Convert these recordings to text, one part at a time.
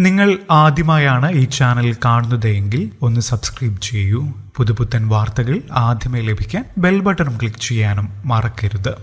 നിങ്ങൾ ആദ്യമായാണ് ഈ ചാനൽ കാണുന്നതെങ്കിൽ ഒന്ന് സബ്സ്ക്രൈബ് ചെയ്യൂ. പുതുപുത്തൻ വാർത്തകൾ ആദ്യമേ ലഭിക്കാൻ ബെൽ ബട്ടണും ക്ലിക്ക് ചെയ്യാനും മറക്കരുത്.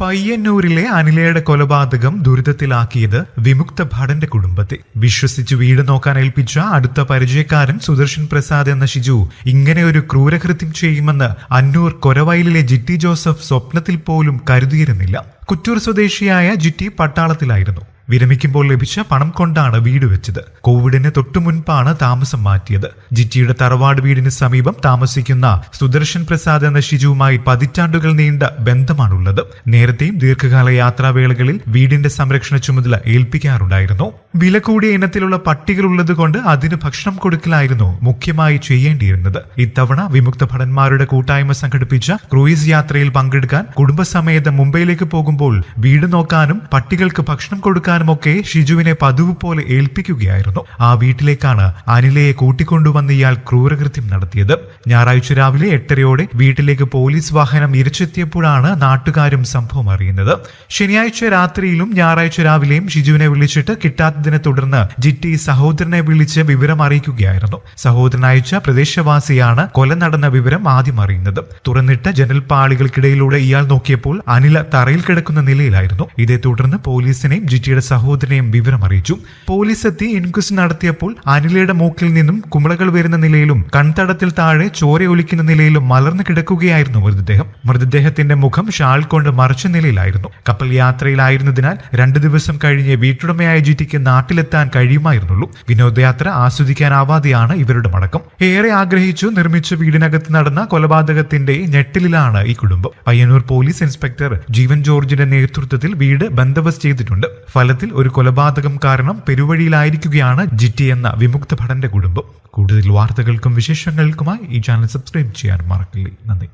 പയ്യന്നൂരിലെ അനിലയുടെ കൊലപാതകം ദുരിതത്തിലാക്കിയത് വിമുക്ത ഭടന്റെ കുടുംബത്തെ. വിശ്വസിച്ച് വീട് നോക്കാൻ ഏൽപ്പിച്ച അടുത്ത പരിചയക്കാരൻ സുദർശൻ പ്രസാദ് എന്ന ഷിജു ഇങ്ങനെ ഒരു ക്രൂരകൃത്യം ചെയ്യുമെന്ന് അന്നൂർ കൊരവയലിലെ ജിറ്റി ജോസഫ് സ്വപ്നത്തിൽ പോലും കരുതിയിരുന്നില്ല. കുറ്റൂർ സ്വദേശിയായ ജിറ്റി പട്ടാളത്തിലായിരുന്നു. വിരമിക്കുമ്പോൾ ലഭിച്ച പണം കൊണ്ടാണ് വീട് വെച്ചത്. കോവിഡിന് തൊട്ടു മുൻപാണ് താമസം മാറ്റിയത്. ജിറ്റിയുടെ തറവാട് വീടിന് സമീപം താമസിക്കുന്ന സുദർശൻ പ്രസാദ് എന്ന ഷിജുവുമായി പതിറ്റാണ്ടുകൾ നീണ്ട ബന്ധമാണുള്ളത്. നേരത്തെയും ദീർഘകാല യാത്രാവേളകളിൽ വീടിന്റെ സംരക്ഷണ ചുമതല ഏൽപ്പിക്കാറുണ്ടായിരുന്നു. വില കൂടിയ ഇനത്തിലുള്ള പട്ടികൾ ഉള്ളതുകൊണ്ട് അതിന് ഭക്ഷണം കൊടുക്കലായിരുന്നു മുഖ്യമായി ചെയ്യേണ്ടിയിരുന്നത്. ഇത്തവണ വിമുക്ത ഭടന്മാരുടെ കൂട്ടായ്മ സംഘടിപ്പിച്ച ക്രൂയിസ് യാത്രയിൽ പങ്കെടുക്കാൻ കുടുംബസമേതം മുംബൈയിലേക്ക് പോകുമ്പോൾ വീട് നോക്കാനും പട്ടികൾക്ക് ഭക്ഷണം കൊടുക്കാനും ഒക്കെ ഷിജുവിനെ പതിവ് പോലെ ഏൽപ്പിക്കുകയായിരുന്നു. ആ വീട്ടിലേക്കാണ് അനിലയെ കൂട്ടിക്കൊണ്ടുവന്ന് ഇയാൾ ക്രൂരകൃത്യം നടത്തിയത്. ഞായറാഴ്ച രാവിലെ എട്ടരയോടെ വീട്ടിലേക്ക് പോലീസ് വാഹനം ഇരിച്ചെത്തിയപ്പോഴാണ് നാട്ടുകാരും സംഭവം അറിയുന്നത്. ശനിയാഴ്ച രാത്രിയിലും ഞായറാഴ്ച രാവിലെയും ഷിജുവിനെ വിളിച്ചിട്ട് കിട്ടാത്തതിനെ തുടർന്ന് ജിറ്റി സഹോദരനെ വിളിച്ച് വിവരം അറിയിക്കുകയായിരുന്നു. സഹോദരൻ അയച്ച പ്രദേശവാസിയാണ് കൊല നടന്ന വിവരം ആദ്യം അറിയുന്നത്. തുറന്നിട്ട ജനൽപാളികൾക്കിടയിലൂടെ ഇയാൾ നോക്കിയപ്പോൾ അനില തറയിൽ കിടക്കുന്ന നിലയിലായിരുന്നു. ഇതേ തുടർന്ന് പോലീസിനെയും ജിറ്റിയുടെ സഹോദരനെയും വിവരം അറിയിച്ചു. പോലീസ് എത്തി ഇൻക്വസ്റ്റ് നടത്തിയപ്പോൾ അനിലയുടെ മൂക്കിൽ നിന്നും കുമിളകൾ വരുന്ന നിലയിലും കൺതടത്തിൽ താഴെ ചോര ഒലിക്കുന്ന നിലയിലും മലർന്നു കിടക്കുകയായിരുന്നു മൃതദേഹം. മൃതദേഹത്തിന്റെ മുഖം ഷാൾ കൊണ്ട് മറച്ച നിലയിലായിരുന്നു. കപ്പൽ യാത്രയിലായിരുന്നതിനാൽ രണ്ടു ദിവസം കഴിഞ്ഞ് വീട്ടുടമയായ ജിറ്റിക്ക് നാട്ടിലെത്താൻ കഴിയുമായിരുന്നുള്ളൂ. വിനോദയാത്ര ആസ്വദിക്കാനാവാതെയാണ് ഇവരുടെ മടക്കം. ഏറെ ആഗ്രഹിച്ചു നിർമ്മിച്ച വീടിനകത്ത് നടന്ന കൊലപാതകത്തിന്റെ ഞെട്ടിലാണ് ഈ കുടുംബം. പയ്യന്നൂർ പോലീസ് ഇൻസ്പെക്ടർ ജീവൻ ജോർജിന്റെ നേതൃത്വത്തിൽ വീട് ബന്ദോബസ്ത് ചെയ്തിട്ടുണ്ട്. ഫലത്തിൽ ഒരു കൊലപാതകം കാരണം പെരുവഴിയിലായിരിക്കുകയാണ് ജിറ്റി എന്ന വിമുക്ത ഭടന്റെ കുടുംബം. കൂടുതൽ വാർത്തകൾക്കും വിശേഷങ്ങൾക്കുമായി ഈ ചാനൽ സബ്സ്ക്രൈബ് ചെയ്യാൻ മറക്കില്ലേ. നന്ദി.